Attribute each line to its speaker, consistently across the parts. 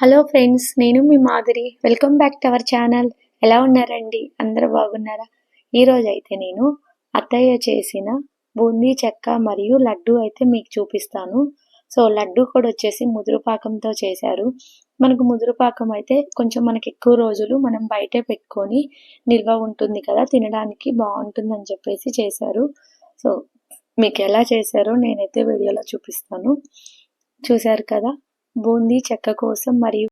Speaker 1: Hello friends నేను మీ Madhuri. Welcome back to our channel ఎలా ఉన్నారండి? అందరూ బాగున్నారా? ఈరోజు అయితే నేను అత్తయ్య చేసిన బూందీ చెక్క మరియు లడ్డు అయితే మీకు చూపిస్తాను. సో లడ్డు కూడా వచ్చేసి ముదురుపాకంతో చేశారు. మనకు ముదురుపాకం అయితే కొంచెం మనకి ఎక్కువ రోజులు మనం బయటే పెట్టుకొని నిల్వ ఉంటుంది కదా తినడానికి బాగుంటుంది అని చెప్పేసి చేశారు. సో మీకు ఎలా చేశారో నేనైతే వీడియోలో చూపిస్తాను. చూశారు కదా? బూందీ చెక్క కోసం మరియు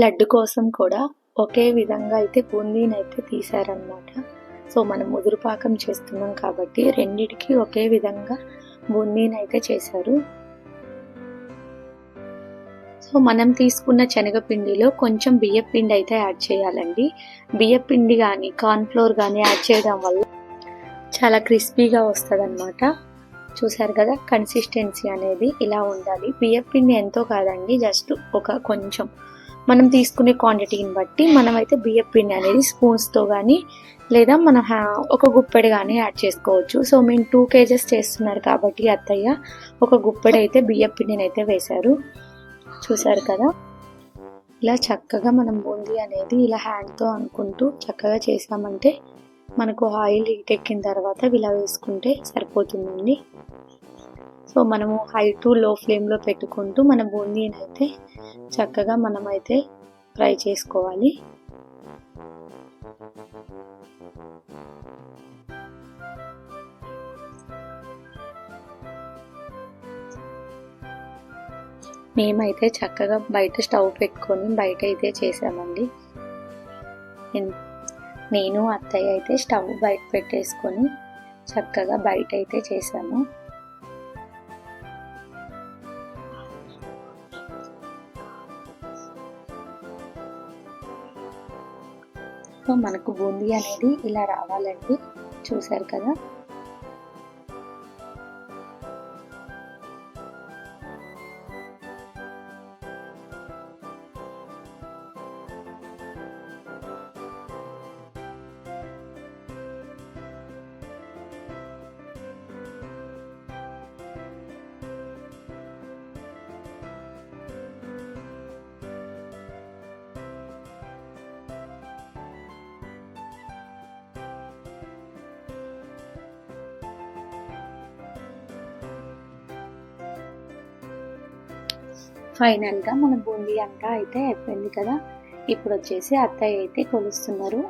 Speaker 1: లడ్డు కోసం కూడా ఒకే విధంగా అయితే బూందీని అయితే తీశారనమాట సో మనం ముదురుపాకం చేస్తున్నాం కాబట్టి రెండిటికి ఒకే విధంగా బూందీని అయితే చేశారు. సో మనం తీసుకున్న శనగపిండిలో కొంచెం బియ్య పిండి అయితే యాడ్ చేయాలండి. బియ్య పిండి కానీ కార్న్ఫ్లోర్ కానీ యాడ్ చేయడం వల్ల చాలా క్రిస్పీగా వస్తుంది చూసారు కదా కన్సిస్టెన్సీ అనేది ఇలా ఉండాలి. బియ్యం పిండి ఎంతో కాదండి జస్ట్ ఒక కొంచెం. మనం తీసుకునే క్వాంటిటీని బట్టి మనమైతే బియ్యం పిండి అనేది స్పూన్స్తో కానీ లేదా మనం ఒక గుప్పెడు కానీ యాడ్ చేసుకోవచ్చు. సో మేము టూ కేజెస్ చేస్తున్నారు కాబట్టి అత్తయ్య ఒక గుప్పెడు అయితే బియ్యం పిండిని అయితే వేశారు. చూసారు కదా? ఇలా చక్కగా మనం బూందీ అనేది ఇలా హ్యాండ్తో అనుకుంటూ చక్కగా చేసామంటే మనకు ఆయిల్ హీట్ ఎక్కిన తర్వాత ఇలా వేసుకుంటే సరిపోతుందండి. సో మనము హై టు లో ఫ్లేమ్లో పెట్టుకుంటూ మన బూందీని అయితే చక్కగా మనమైతే ఫ్రై చేసుకోవాలి. మేమైతే చక్కగా బయట స్టవ్ పెట్టుకొని బయట అయితే చేసామండి. నేను అత్తయ్య అయితే స్టవ్ బయట పెట్టేసుకొని చక్కగా బయట అయితే చేసాము. సో మనకు బూందీ అనేది ఇలా రావాలండి. చూసారు కదా? ఫైనల్గా మన బూందీ అంతా అయితే అయిపోయింది కదా. ఇప్పుడు వచ్చేసి అత్తయ్య అయితే కొలుస్తున్నారు.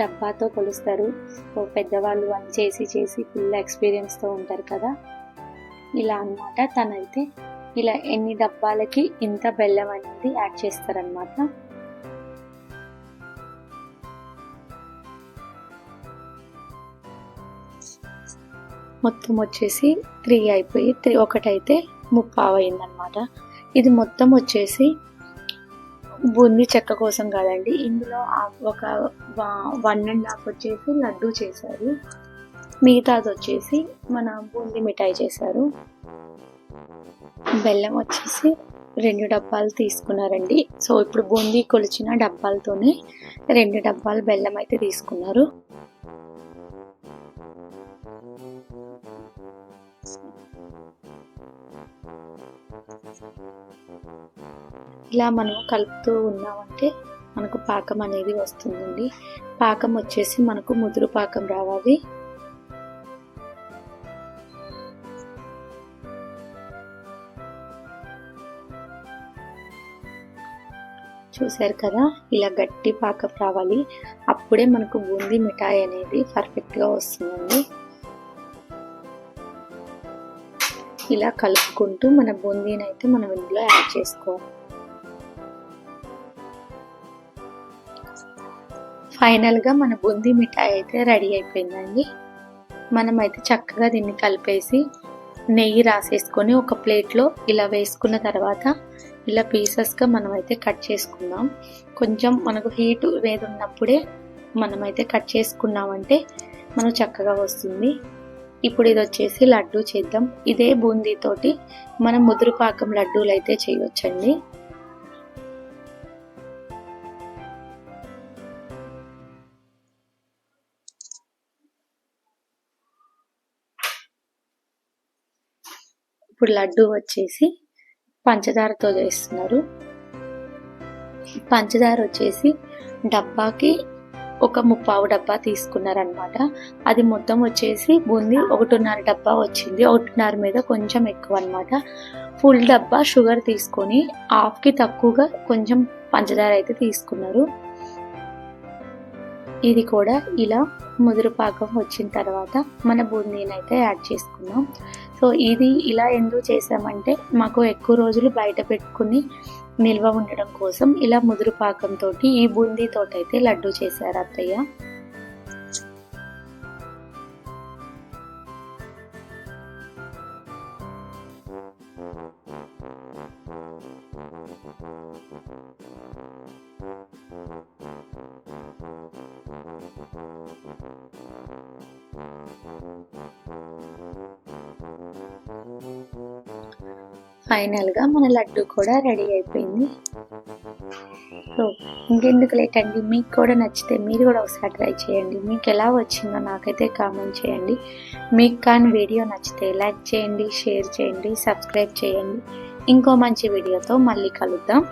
Speaker 1: డబ్బాతో కొలుస్తారు. పెద్దవాళ్ళు అని చేసి చేసి ఫుల్ ఎక్స్పీరియన్స్తో ఉంటారు కదా. ఇలా అనమాట తనైతే ఇలా ఎన్ని డబ్బాలకి ఇంత బెల్లం అనేది యాడ్ చేస్తారనమాట మొత్తం వచ్చేసి త్రీ అయిపోయి త్రీ ఒకటైతే ముప్పావు అయిందనమాట ఇది మొత్తం వచ్చేసి బూంది చెక్క కోసం కాదండి. ఇందులో ఒక వన్ అండ్ హాఫ్ వచ్చేసి లడ్డు చేశారు. మిగతాది వచ్చేసి మన బూంది మిఠాయి చేశారు. బెల్లం వచ్చేసి రెండు డబ్బాలు తీసుకున్నారండి. సో ఇప్పుడు బూందీ కొలిచిన డబ్బాలతోనే రెండు డబ్బాలు బెల్లం అయితే తీసుకున్నారు. ఇలా మనం కలుపుతూ ఉన్నామంటే మనకు పాకం అనేది వస్తుందండి. పాకం వచ్చేసి మనకు ముదురు పాకం రావాలి. చూశారు కదా ఇలా గట్టి పాకం రావాలి. అప్పుడే మనకు బూందీ మిఠాయి అనేది పర్ఫెక్ట్గా వస్తుందండి. ఇలా కలుపుకుంటూ మన బూందీని అయితే మనం ఇందులో యాడ్ చేసుకోవాలి. ఫైనల్గా మన బూందీ మిఠాయి అయితే రెడీ అయిపోయిందండి. మనమైతే చక్కగా దీన్ని కలిపేసి నెయ్యి రాసేసుకొని ఒక ప్లేట్లో ఇలా వేసుకున్న తర్వాత ఇలా పీసెస్గా మనమైతే కట్ చేసుకుందాం. కొంచెం మనకు హీట్ వేది ఉన్నప్పుడే మనమైతే కట్ చేసుకున్నామంటే మనకు చక్కగా వస్తుంది. ఇప్పుడు ఇది వచ్చేసి లడ్డు చేద్దాం. ఇదే బూందీతోటి మనం ముదురుపాకం లడ్డూలు అయితే చేయొచ్చండి. ఇప్పుడు లడ్డు వచ్చేసి పంచదారతో చేస్తున్నారు. పంచదార వచ్చేసి డబ్బాకి ఒక ముప్పావు డబ్బా తీసుకున్నారనమాట అది మొత్తం వచ్చేసి బూందీ ఒకటిన్నర డబ్బా వచ్చింది. ఒకటిన్నర మీద కొంచెం ఎక్కువ అనమాట ఫుల్ డబ్బా షుగర్ తీసుకొని హాఫ్కి తక్కువగా కొంచెం పంచదార అయితే తీసుకున్నారు. ఇది కూడా ఇలా ముదురు పాకం వచ్చిన తర్వాత మన బూందీని అయితే యాడ్ చేసుకున్నాం సో ఇది ఇలా ఎందుకు చేసామంటే మాకు ఎక్కువ రోజులు బయట పెట్టుకుని నిల్వ ఉండడం కోసం ఇలా ముదురు పాకంతో ఈ బూందీతో అయితే లడ్డు చేశారు అత్తయ్య. ఫైనల్గా మన లడ్డు కూడా రెడీ అయిపోయింది. సో ఇంకెందుకు లేట్ అండి? మీకు కూడా నచ్చితే మీరు కూడా ఒకసారి ట్రై చేయండి. మీకు ఎలా వచ్చిందో నాకైతే కామెంట్ చేయండి. మీకు కానీ వీడియో నచ్చితే లైక్ చేయండి షేర్ చేయండి సబ్స్క్రైబ్ చేయండి. ఇంకో మంచి వీడియోతో మళ్ళీ కలుద్దాం.